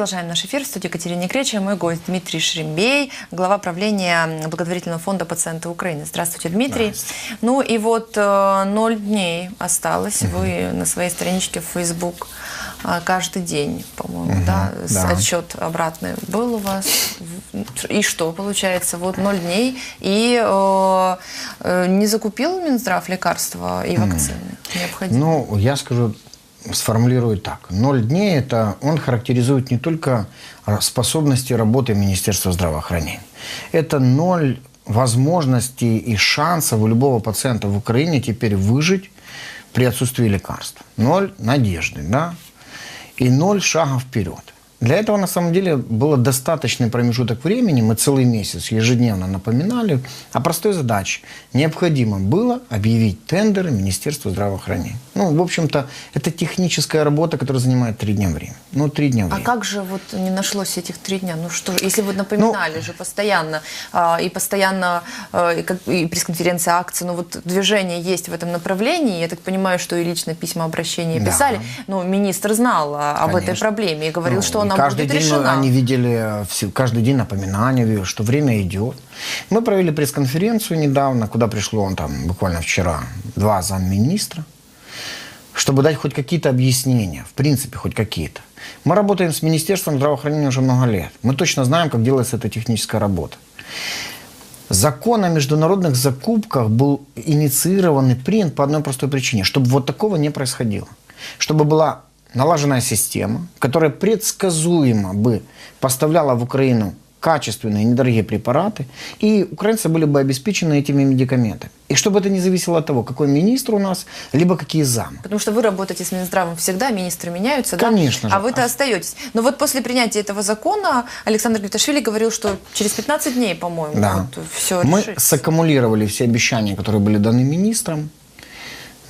продолжаем наш эфир. В студии Катерина Креча. Мой гость Дмитрий Шрембей, глава правления благотворительного фонда «Пациенты Украины». Здравствуйте, Дмитрий. Здравствуйте. Ну и вот э, ноль дней осталось. Угу. Вы на своей страничке в Facebook э, каждый день, по-моему, угу, да, да, отчет обратный был у вас. И что получается? Вот ноль дней. И э, э, не закупил Минздрав лекарства и вакцины необходимые? Ну, я скажу сформулирую так. Ноль дней – это он характеризует не только способности работы Министерства здравоохранения. Это ноль возможностей и шансов у любого пациента в Украине теперь выжить при отсутствии лекарств. Ноль надежды, да? И ноль шага вперед. Для этого, на самом деле, было достаточный промежуток времени, мы целый месяц ежедневно напоминали о простой задаче. Необходимо было объявить тендеры Министерства здравоохранения. Ну, в общем-то, это техническая работа, которая занимает три дня времени. Ну, три дня а времени. А как же вот не нашлось этих три дня? Ну что, если вы напоминали ну, же постоянно, а, и постоянно а, и, как, и пресс-конференция, акции, ну вот движение есть в этом направлении, я так понимаю, что и лично письма обращения писали, да. но министр знал об Конечно. этой проблеме и говорил, ну, что он она каждый будет день решена. они видели, каждый день напоминания, что время идет. Мы провели пресс-конференцию недавно, куда пришло он там буквально вчера, два замминистра, чтобы дать хоть какие-то объяснения, в принципе, хоть какие-то. Мы работаем с Министерством здравоохранения уже много лет. Мы точно знаем, как делается эта техническая работа. Закон о международных закупках был инициирован и принят по одной простой причине, чтобы вот такого не происходило. Чтобы была налаженная система, которая предсказуемо бы поставляла в Украину качественные, недорогие препараты, и украинцы были бы обеспечены этими медикаментами. И чтобы это не зависело от того, какой министр у нас, либо какие замы. Потому что вы работаете с Минздравом всегда, министры меняются, Конечно да? же. А вы-то остаетесь. Но вот после принятия этого закона Александр Гвиташвили говорил, что через 15 дней, по-моему, да. вот все Мы решится. саккумулировали все обещания, которые были даны министрам,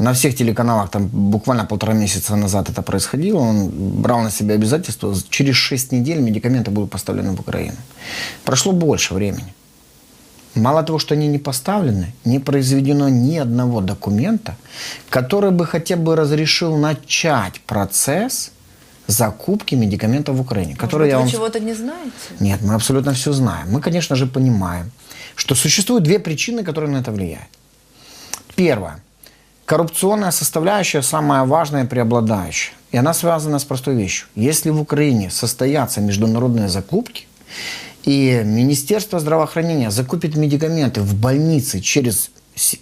на всех телеканалах там буквально полтора месяца назад это происходило. Он брал на себя обязательство. Через 6 недель медикаменты будут поставлены в Украину. Прошло больше времени. Мало того, что они не поставлены, не произведено ни одного документа, который бы хотя бы разрешил начать процесс закупки медикаментов в Украине. Может быть, я вы вам... чего-то не знаете? Нет, мы абсолютно все знаем. Мы, конечно же, понимаем, что существуют две причины, которые на это влияют. Первое коррупционная составляющая самая важная и преобладающая. И она связана с простой вещью. Если в Украине состоятся международные закупки, и Министерство здравоохранения закупит медикаменты в больнице через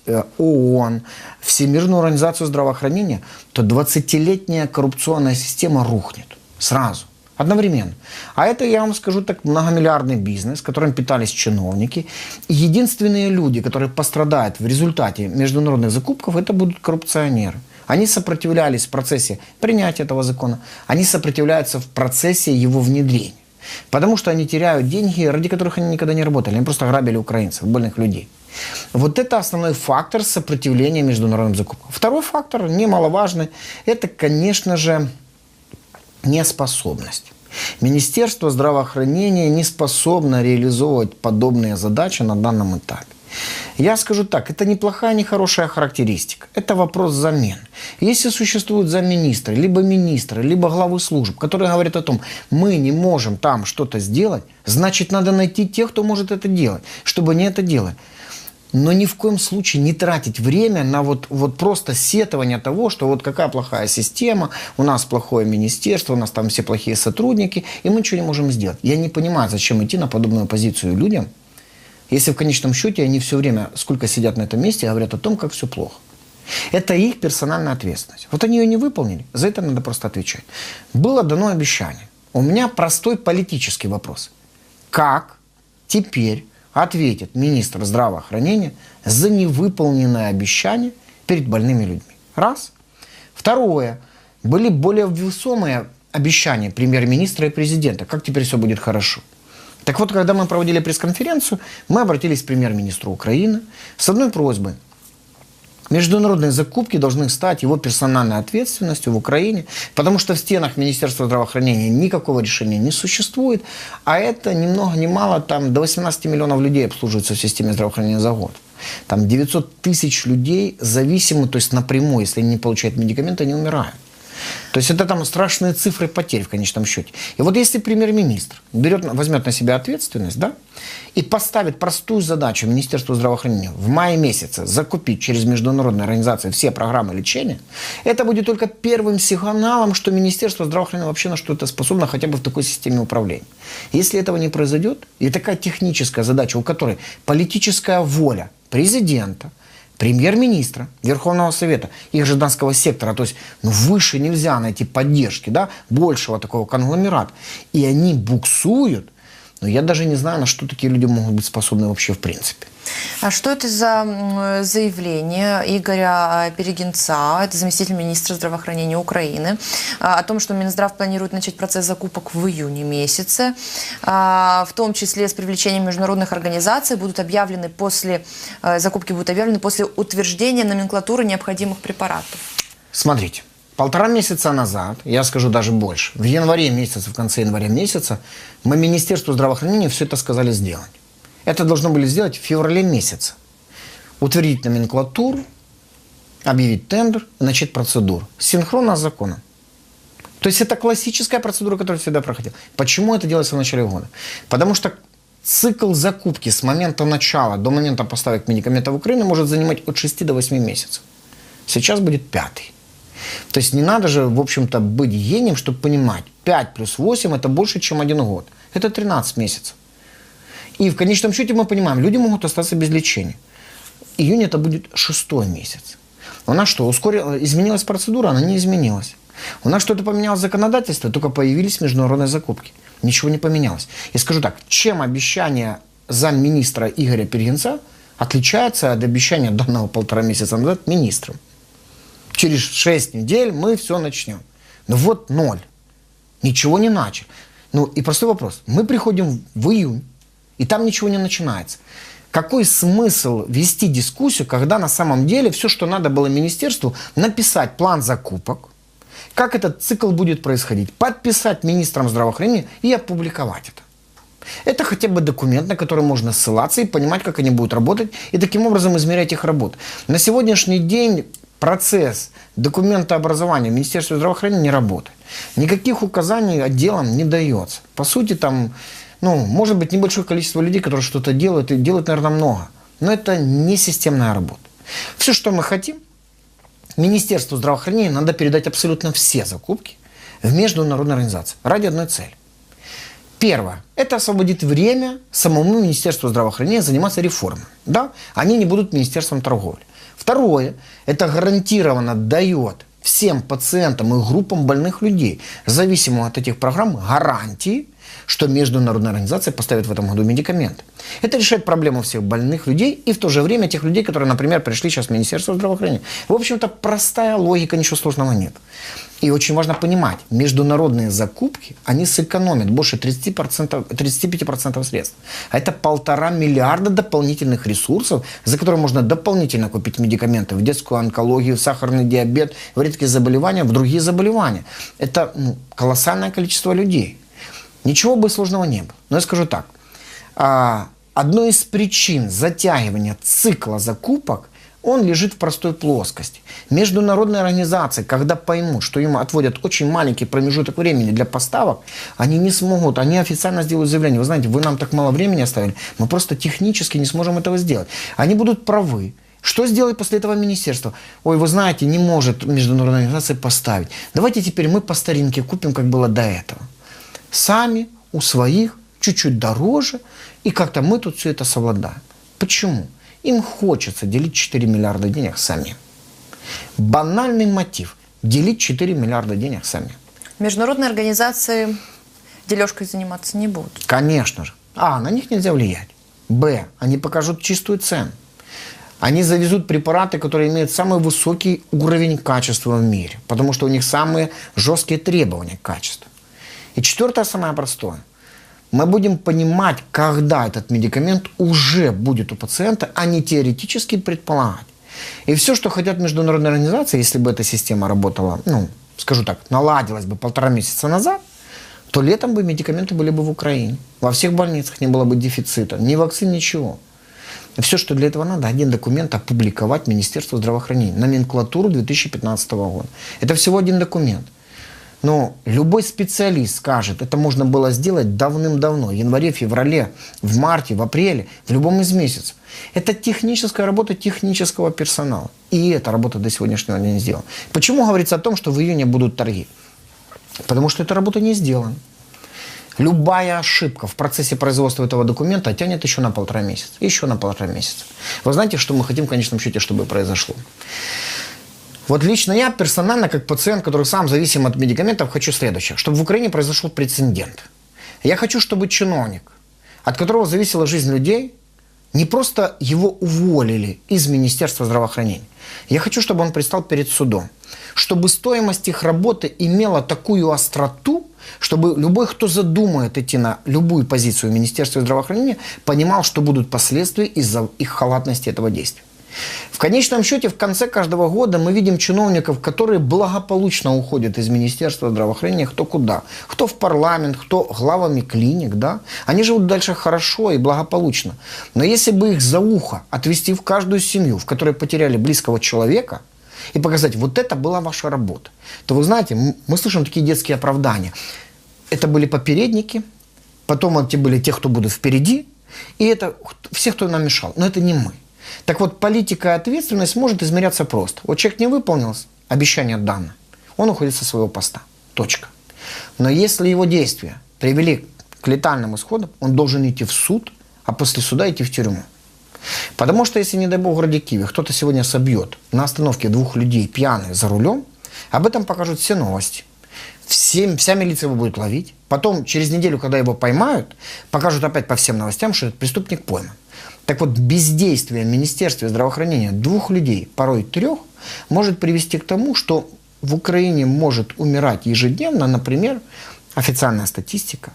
э, ООН, Всемирную организацию здравоохранения, то 20-летняя коррупционная система рухнет сразу. Одновременно. А это, я вам скажу так, многомиллиардный бизнес, которым питались чиновники. И единственные люди, которые пострадают в результате международных закупков, это будут коррупционеры. Они сопротивлялись в процессе принятия этого закона, они сопротивляются в процессе его внедрения. Потому что они теряют деньги, ради которых они никогда не работали. Они просто грабили украинцев, больных людей. Вот это основной фактор сопротивления международным закупкам. Второй фактор, немаловажный, это, конечно же, неспособность. Министерство здравоохранения не способно реализовывать подобные задачи на данном этапе. Я скажу так, это неплохая, не хорошая характеристика. Это вопрос замен. Если существуют замминистры, либо министры, либо главы служб, которые говорят о том, мы не можем там что-то сделать, значит, надо найти тех, кто может это делать, чтобы не это делать но ни в коем случае не тратить время на вот, вот просто сетование того, что вот какая плохая система, у нас плохое министерство, у нас там все плохие сотрудники, и мы ничего не можем сделать. Я не понимаю, зачем идти на подобную позицию людям, если в конечном счете они все время, сколько сидят на этом месте, говорят о том, как все плохо. Это их персональная ответственность. Вот они ее не выполнили, за это надо просто отвечать. Было дано обещание. У меня простой политический вопрос. Как теперь ответит министр здравоохранения за невыполненное обещание перед больными людьми. Раз. Второе. Были более весомые обещания премьер-министра и президента. Как теперь все будет хорошо? Так вот, когда мы проводили пресс-конференцию, мы обратились к премьер-министру Украины с одной просьбой – Международные закупки должны стать его персональной ответственностью в Украине, потому что в стенах Министерства здравоохранения никакого решения не существует, а это ни много ни мало, там до 18 миллионов людей обслуживается в системе здравоохранения за год. Там 900 тысяч людей зависимы, то есть напрямую, если они не получают медикаменты, они умирают. То есть это там страшные цифры потерь в конечном счете. И вот если премьер-министр берет, возьмет на себя ответственность, да, и поставит простую задачу Министерству здравоохранения в мае месяце закупить через международные организации все программы лечения, это будет только первым сигналом, что Министерство здравоохранения вообще на что-то способно хотя бы в такой системе управления. Если этого не произойдет, и такая техническая задача, у которой политическая воля президента, премьер-министра, Верховного Совета и гражданского сектора. То есть ну, выше нельзя найти поддержки, да, большего такого конгломерата. И они буксуют. Но я даже не знаю, на что такие люди могут быть способны вообще в принципе. А что это за заявление Игоря Перегинца, это заместитель министра здравоохранения Украины, а, о том, что Минздрав планирует начать процесс закупок в июне месяце, а, в том числе с привлечением международных организаций, будут объявлены после, э, закупки будут объявлены после утверждения номенклатуры необходимых препаратов. Смотрите, полтора месяца назад, я скажу даже больше, в январе месяце, в конце января месяца, мы Министерству здравоохранения все это сказали сделать. Это должны были сделать в феврале месяце. Утвердить номенклатуру, объявить тендер начать процедуру. Синхронно с законом. То есть это классическая процедура, которая всегда проходила. Почему это делается в начале года? Потому что цикл закупки с момента начала до момента поставок медикаментов в Украину может занимать от 6 до 8 месяцев. Сейчас будет пятый. То есть не надо же, в общем-то, быть гением, чтобы понимать, 5 плюс 8 это больше, чем один год. Это 13 месяцев. И в конечном счете мы понимаем, люди могут остаться без лечения. Июнь это будет шестой месяц. У нас что, ускорила, изменилась процедура? Она не изменилась. У нас что-то поменялось законодательство, только появились международные закупки. Ничего не поменялось. И скажу так, чем обещание замминистра Игоря Пергенца отличается от обещания данного полтора месяца назад министром? Через шесть недель мы все начнем. Ну вот ноль. Ничего не начали. Ну и простой вопрос. Мы приходим в июнь, и там ничего не начинается. Какой смысл вести дискуссию, когда на самом деле все, что надо было министерству, написать план закупок, как этот цикл будет происходить, подписать министром здравоохранения и опубликовать это. Это хотя бы документ, на который можно ссылаться и понимать, как они будут работать, и таким образом измерять их работу. На сегодняшний день процесс документообразования Министерства здравоохранения не работает. Никаких указаний отделам не дается. По сути, там ну, может быть, небольшое количество людей, которые что-то делают, и делают, наверное, много. Но это не системная работа. Все, что мы хотим, Министерству здравоохранения надо передать абсолютно все закупки в международные организации ради одной цели. Первое. Это освободит время самому Министерству здравоохранения заниматься реформой. Да? Они не будут Министерством торговли. Второе. Это гарантированно дает всем пациентам и группам больных людей, зависимо от этих программ, гарантии, что международная организация поставит в этом году медикаменты. Это решает проблему всех больных людей и в то же время тех людей, которые, например, пришли сейчас в Министерство здравоохранения. В общем-то, простая логика, ничего сложного нет. И очень важно понимать, международные закупки, они сэкономят больше 30%, 35% средств. А это полтора миллиарда дополнительных ресурсов, за которые можно дополнительно купить медикаменты в детскую онкологию, в сахарный диабет, в редкие заболевания, в другие заболевания. Это ну, колоссальное количество людей. Ничего бы сложного не было. Но я скажу так. А, одной из причин затягивания цикла закупок он лежит в простой плоскости. Международные организации, когда поймут, что им отводят очень маленький промежуток времени для поставок, они не смогут, они официально сделают заявление. Вы знаете, вы нам так мало времени оставили, мы просто технически не сможем этого сделать. Они будут правы. Что сделает после этого министерство? Ой, вы знаете, не может международная организация поставить. Давайте теперь мы по старинке купим, как было до этого сами у своих чуть-чуть дороже, и как-то мы тут все это совладаем. Почему? Им хочется делить 4 миллиарда денег сами. Банальный мотив – делить 4 миллиарда денег сами. Международные организации дележкой заниматься не будут. Конечно же. А, на них нельзя влиять. Б, они покажут чистую цену. Они завезут препараты, которые имеют самый высокий уровень качества в мире, потому что у них самые жесткие требования к качеству. И четвертое, самое простое. Мы будем понимать, когда этот медикамент уже будет у пациента, а не теоретически предполагать. И все, что хотят международные организации, если бы эта система работала, ну, скажу так, наладилась бы полтора месяца назад, то летом бы медикаменты были бы в Украине. Во всех больницах не было бы дефицита, ни вакцин, ничего. Все, что для этого надо, один документ опубликовать Министерство здравоохранения, номенклатуру 2015 года. Это всего один документ. Но любой специалист скажет, это можно было сделать давным-давно, в январе, феврале, в марте, в апреле, в любом из месяцев. Это техническая работа технического персонала. И эта работа до сегодняшнего дня не сделана. Почему говорится о том, что в июне будут торги? Потому что эта работа не сделана. Любая ошибка в процессе производства этого документа тянет еще на полтора месяца. Еще на полтора месяца. Вы знаете, что мы хотим в конечном счете, чтобы произошло? Вот лично я персонально, как пациент, который сам зависим от медикаментов, хочу следующее. Чтобы в Украине произошел прецедент. Я хочу, чтобы чиновник, от которого зависела жизнь людей, не просто его уволили из Министерства здравоохранения. Я хочу, чтобы он предстал перед судом. Чтобы стоимость их работы имела такую остроту, чтобы любой, кто задумает идти на любую позицию в Министерстве здравоохранения, понимал, что будут последствия из-за их халатности этого действия. В конечном счете, в конце каждого года мы видим чиновников, которые благополучно уходят из Министерства здравоохранения кто куда. Кто в парламент, кто главами клиник. Да? Они живут дальше хорошо и благополучно. Но если бы их за ухо отвести в каждую семью, в которой потеряли близкого человека, и показать, вот это была ваша работа, то вы знаете, мы слышим такие детские оправдания. Это были попередники, потом эти были те, кто будут впереди, и это все, кто нам мешал. Но это не мы. Так вот, политика и ответственность может измеряться просто. Вот человек не выполнил обещание данное, он уходит со своего поста. Точка. Но если его действия привели к летальным исходам, он должен идти в суд, а после суда идти в тюрьму. Потому что если, не дай бог, в городе Киеве кто-то сегодня собьет на остановке двух людей пьяных за рулем, об этом покажут все новости. Всем, вся милиция его будет ловить. Потом, через неделю, когда его поймают, покажут опять по всем новостям, что этот преступник пойман. Так вот, бездействие Министерства здравоохранения двух людей, порой трех, может привести к тому, что в Украине может умирать ежедневно, например, официальная статистика,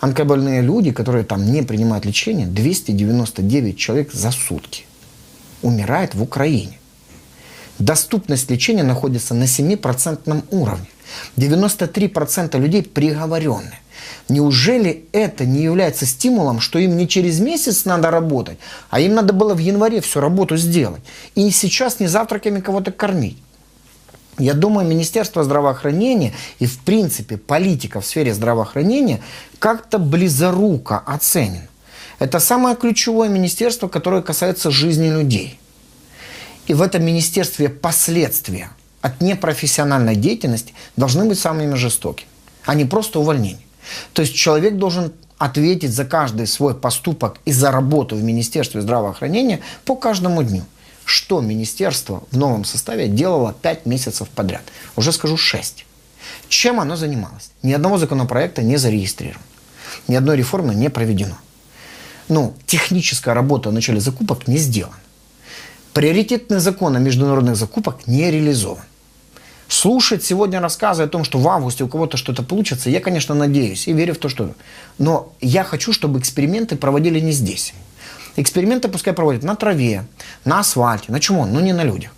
онкобольные люди, которые там не принимают лечение, 299 человек за сутки умирает в Украине. Доступность лечения находится на 7% уровне. 93% людей приговорены. Неужели это не является стимулом, что им не через месяц надо работать, а им надо было в январе всю работу сделать? И сейчас не завтраками кого-то кормить. Я думаю, Министерство здравоохранения и, в принципе, политика в сфере здравоохранения как-то близоруко оценен. Это самое ключевое министерство, которое касается жизни людей. И в этом министерстве последствия от непрофессиональной деятельности должны быть самыми жестокими, а не просто увольнение. То есть человек должен ответить за каждый свой поступок и за работу в Министерстве здравоохранения по каждому дню. Что министерство в новом составе делало 5 месяцев подряд? Уже скажу 6. Чем оно занималось? Ни одного законопроекта не зарегистрировано. Ни одной реформы не проведено. Ну, техническая работа в начале закупок не сделана. Приоритетный закон о международных закупок не реализован. Слушать сегодня рассказы о том, что в августе у кого-то что-то получится, я, конечно, надеюсь и верю в то, что... Но я хочу, чтобы эксперименты проводили не здесь. Эксперименты пускай проводят на траве, на асфальте, на чему? Ну, не на людях.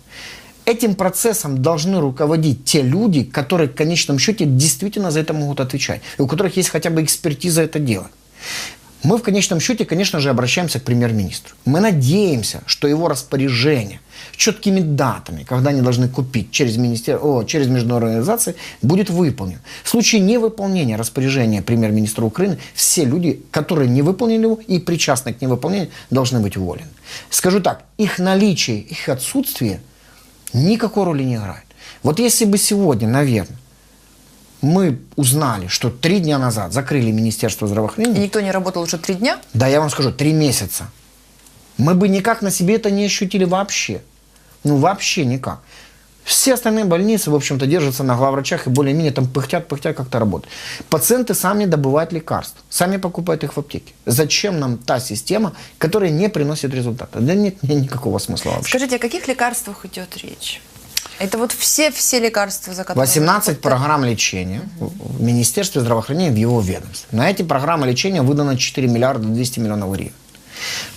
Этим процессом должны руководить те люди, которые в конечном счете действительно за это могут отвечать. И у которых есть хотя бы экспертиза это делать. Мы в конечном счете, конечно же, обращаемся к премьер-министру. Мы надеемся, что его распоряжение с четкими датами, когда они должны купить через, министер... О, через международные организации, будет выполнен. В случае невыполнения распоряжения премьер-министра Украины, все люди, которые не выполнили его и причастны к невыполнению, должны быть уволены. Скажу так, их наличие, их отсутствие никакой роли не играет. Вот если бы сегодня, наверное, мы узнали, что три дня назад закрыли Министерство здравоохранения. И никто не работал уже три дня? Да, я вам скажу, три месяца. Мы бы никак на себе это не ощутили вообще. Ну, вообще никак. Все остальные больницы, в общем-то, держатся на главврачах и более-менее там пыхтят, пыхтят, как-то работают. Пациенты сами добывают лекарства, сами покупают их в аптеке. Зачем нам та система, которая не приносит результата? Да нет, нет никакого смысла вообще. Скажите, о каких лекарствах идет речь? Это вот все-все лекарства, за которые... 18 программ лечения в Министерстве здравоохранения в его ведомстве. На эти программы лечения выдано 4 миллиарда 200 миллионов гривен.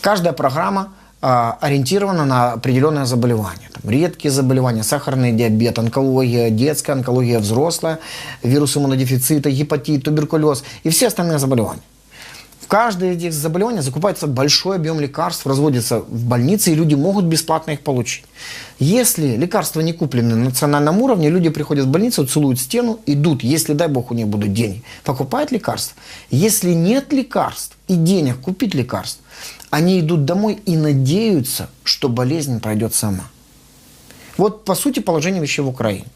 Каждая программа а, ориентирована на определенное заболевание. Там, редкие заболевания, сахарный диабет, онкология детская, онкология взрослая, вирус иммунодефицита, гепатит, туберкулез и все остальные заболевания. Каждое из этих заболеваний закупается большой объем лекарств, разводится в больнице, и люди могут бесплатно их получить. Если лекарства не куплены на национальном уровне, люди приходят в больницу, целуют стену, идут, если, дай бог, у них будут деньги, покупают лекарства. Если нет лекарств и денег купить лекарства, они идут домой и надеются, что болезнь пройдет сама. Вот, по сути, положение вещей в Украине.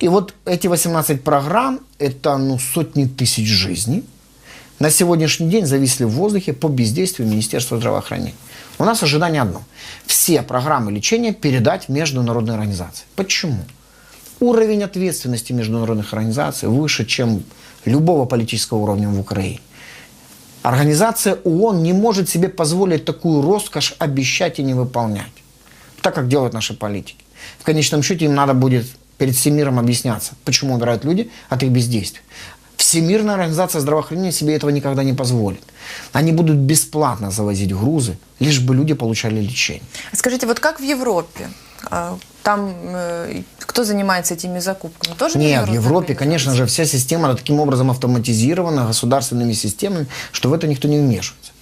И вот эти 18 программ – это ну, сотни тысяч жизней. На сегодняшний день зависли в воздухе по бездействию Министерства здравоохранения. У нас ожидание одно. Все программы лечения передать в международные организации. Почему? Уровень ответственности международных организаций выше, чем любого политического уровня в Украине. Организация ООН не может себе позволить такую роскошь обещать и не выполнять, так как делают наши политики. В конечном счете им надо будет перед всем миром объясняться, почему умирают люди от их бездействия. Всемирная организация здравоохранения себе этого никогда не позволит. Они будут бесплатно завозить грузы, лишь бы люди получали лечение. Скажите, вот как в Европе? А, Там э, кто занимается этими закупками? Тоже Нет, в Европе, конечно же, вся система таким образом автоматизирована государственными системами, что в это никто не вмешивается.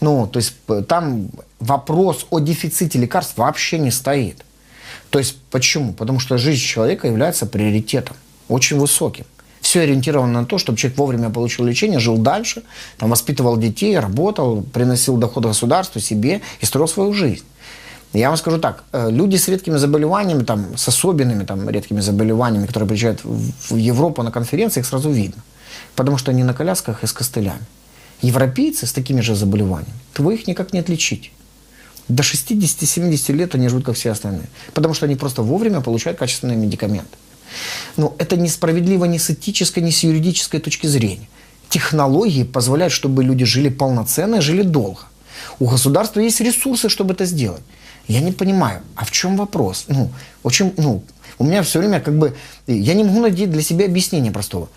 Ну, то есть там вопрос о дефиците лекарств вообще не стоит. То есть почему? Потому что жизнь человека является приоритетом, очень высоким. Все ориентировано на то, чтобы человек вовремя получил лечение, жил дальше, там, воспитывал детей, работал, приносил доход государству, себе и строил свою жизнь. Я вам скажу так, э, люди с редкими заболеваниями, там, с особенными там, редкими заболеваниями, которые приезжают в Европу на конференции, их сразу видно. Потому что они на колясках и с костылями. Европейцы с такими же заболеваниями, вы их никак не отличите. До 60-70 лет они живут, как все остальные. Потому что они просто вовремя получают качественные медикаменты. Но это несправедливо ни с этической, ни с юридической точки зрения. Технологии позволяют, чтобы люди жили полноценно жили долго. У государства есть ресурсы, чтобы это сделать. Я не понимаю, а в чем вопрос? Ну, очень, ну, у меня все время как бы... Я не могу найти для себя объяснение простого.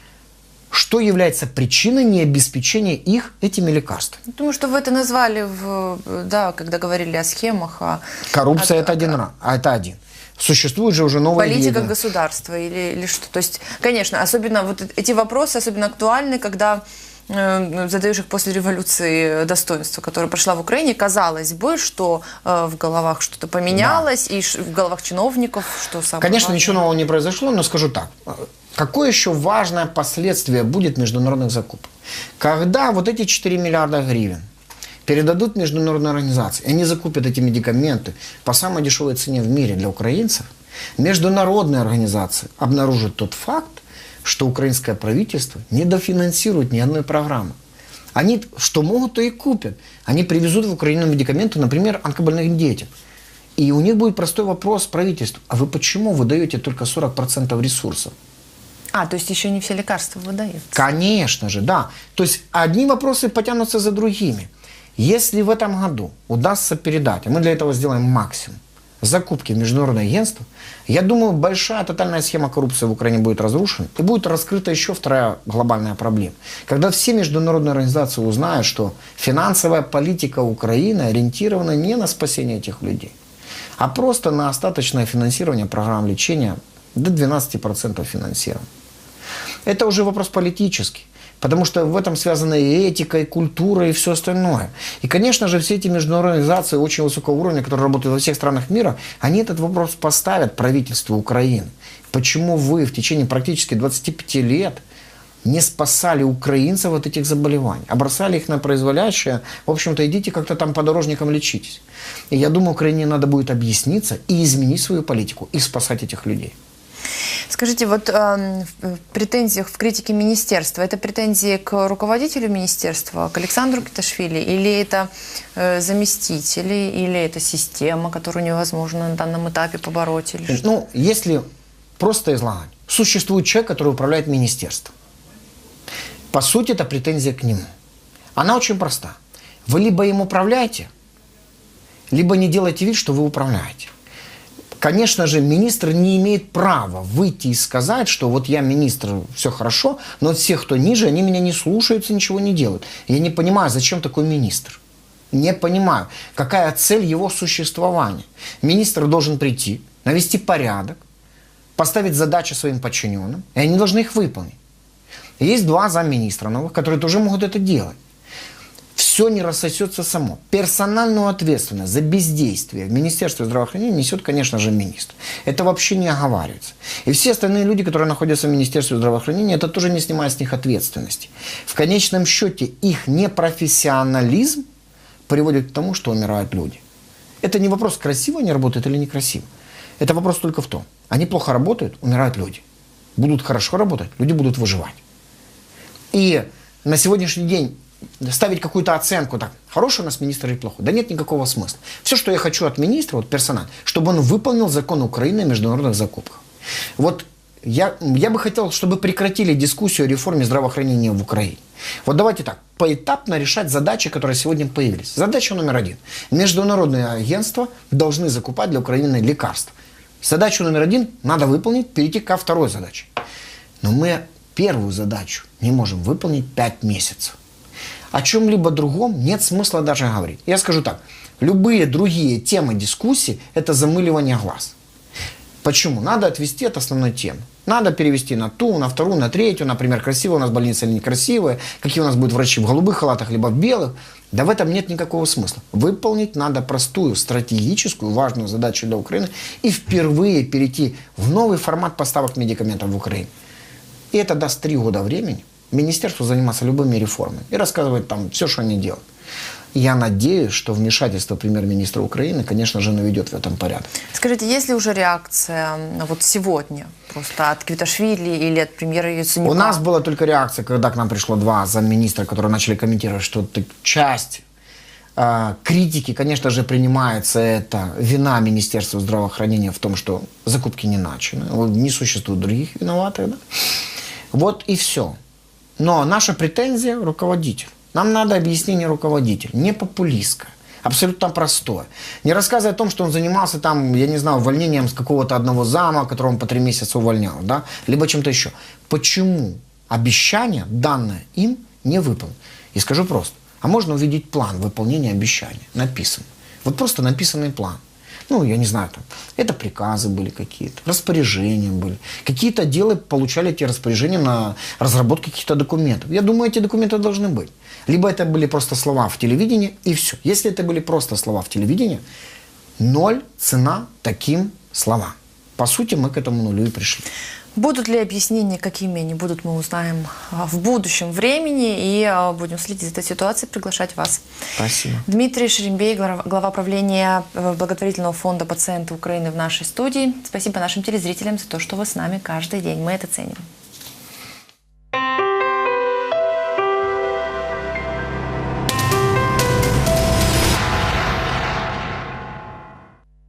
Что является причиной необеспечения их этими лекарствами? Думаю, что вы это назвали, в, да, когда говорили о схемах, о Коррупция это один раз, а это один. Существует же уже новые политика виды. государства или, или что. То есть, конечно, особенно вот эти вопросы особенно актуальны, когда э, задаешь их после революции достоинства, которая прошла в Украине, казалось бы, что э, в головах что-то поменялось, и ш- в головах чиновников, что самое Конечно, важное. ничего нового не произошло, но скажу так. Какое еще важное последствие будет международных закупок? Когда вот эти 4 миллиарда гривен передадут международные организации, и они закупят эти медикаменты по самой дешевой цене в мире для украинцев, международные организации обнаружат тот факт, что украинское правительство не дофинансирует ни одной программы. Они что могут, то и купят. Они привезут в Украину медикаменты, например, онкобольным детям. И у них будет простой вопрос правительству. А вы почему выдаете только 40% ресурсов? А, то есть еще не все лекарства выдают. Конечно же, да. То есть одни вопросы потянутся за другими. Если в этом году удастся передать, а мы для этого сделаем максимум, закупки в международное агентство, я думаю, большая тотальная схема коррупции в Украине будет разрушена и будет раскрыта еще вторая глобальная проблема. Когда все международные организации узнают, что финансовая политика Украины ориентирована не на спасение этих людей, а просто на остаточное финансирование программ лечения до 12% финансирования. Это уже вопрос политический. Потому что в этом связана и этика, и культура, и все остальное. И, конечно же, все эти международные организации очень высокого уровня, которые работают во всех странах мира, они этот вопрос поставят правительству Украины. Почему вы в течение практически 25 лет не спасали украинцев от этих заболеваний, а бросали их на произволящее, в общем-то, идите как-то там по дорожникам лечитесь. И я думаю, Украине надо будет объясниться и изменить свою политику, и спасать этих людей. Скажите, вот эм, в претензиях, в критике министерства, это претензии к руководителю министерства, к Александру Киташвили, или это э, заместители, или это система, которую невозможно на данном этапе побороть? Или что? Ну, если просто излагать, существует человек, который управляет министерством. По сути, это претензия к нему. Она очень проста. Вы либо им управляете, либо не делайте вид, что вы управляете. Конечно же, министр не имеет права выйти и сказать, что вот я министр, все хорошо, но все, кто ниже, они меня не слушаются, ничего не делают. Я не понимаю, зачем такой министр. Не понимаю, какая цель его существования. Министр должен прийти, навести порядок, поставить задачи своим подчиненным, и они должны их выполнить. Есть два замминистра новых, которые тоже могут это делать. Все не рассосется само. Персональную ответственность за бездействие в Министерстве здравоохранения несет, конечно же, министр. Это вообще не оговаривается. И все остальные люди, которые находятся в Министерстве здравоохранения, это тоже не снимает с них ответственности. В конечном счете их непрофессионализм приводит к тому, что умирают люди. Это не вопрос, красиво они работают или некрасиво. Это вопрос только в том, они плохо работают, умирают люди. Будут хорошо работать, люди будут выживать. И на сегодняшний день ставить какую-то оценку, так, хороший у нас министр или плохой, да нет никакого смысла. Все, что я хочу от министра, вот персонально, чтобы он выполнил закон Украины о международных закупках. Вот я, я бы хотел, чтобы прекратили дискуссию о реформе здравоохранения в Украине. Вот давайте так, поэтапно решать задачи, которые сегодня появились. Задача номер один. Международные агентства должны закупать для Украины лекарства. Задачу номер один надо выполнить, перейти ко второй задаче. Но мы первую задачу не можем выполнить 5 месяцев. О чем-либо другом нет смысла даже говорить. Я скажу так, любые другие темы дискуссии – это замыливание глаз. Почему? Надо отвести от основной темы. Надо перевести на ту, на вторую, на третью. Например, красивая у нас больница или некрасивая. Какие у нас будут врачи в голубых халатах, либо в белых. Да в этом нет никакого смысла. Выполнить надо простую, стратегическую, важную задачу для Украины и впервые перейти в новый формат поставок медикаментов в Украине. И это даст три года времени министерству заниматься любыми реформами и рассказывать там все, что они делают. Я надеюсь, что вмешательство премьер-министра Украины, конечно же, наведет в этом порядок. Скажите, есть ли уже реакция м, вот сегодня просто от Квиташвили или от премьера Яценюка? У нас была только реакция, когда к нам пришло два замминистра, которые начали комментировать, что часть э, критики, конечно же, принимается это вина Министерства здравоохранения в том, что закупки не начаны. Не существует других виноватых. Да? Вот и все. Но наша претензия – руководитель. Нам надо объяснение руководителя, не популистское. Абсолютно простое. Не рассказывая о том, что он занимался там, я не знаю, увольнением с какого-то одного зама, которого он по три месяца увольнял, да, либо чем-то еще. Почему обещание, данное им, не выполнено? И скажу просто. А можно увидеть план выполнения обещания, написан. Вот просто написанный план. Ну, я не знаю, там, это приказы были какие-то, распоряжения были. Какие-то отделы получали эти распоряжения на разработку каких-то документов. Я думаю, эти документы должны быть. Либо это были просто слова в телевидении, и все. Если это были просто слова в телевидении, ноль цена таким словам. По сути, мы к этому нулю и пришли. Будут ли объяснения, какими они будут, мы узнаем а, в будущем времени и а, будем следить за этой ситуацией, приглашать вас. Спасибо. Дмитрий Шерембей, глава правления э, благотворительного фонда «Пациенты Украины» в нашей студии. Спасибо нашим телезрителям за то, что вы с нами каждый день. Мы это ценим.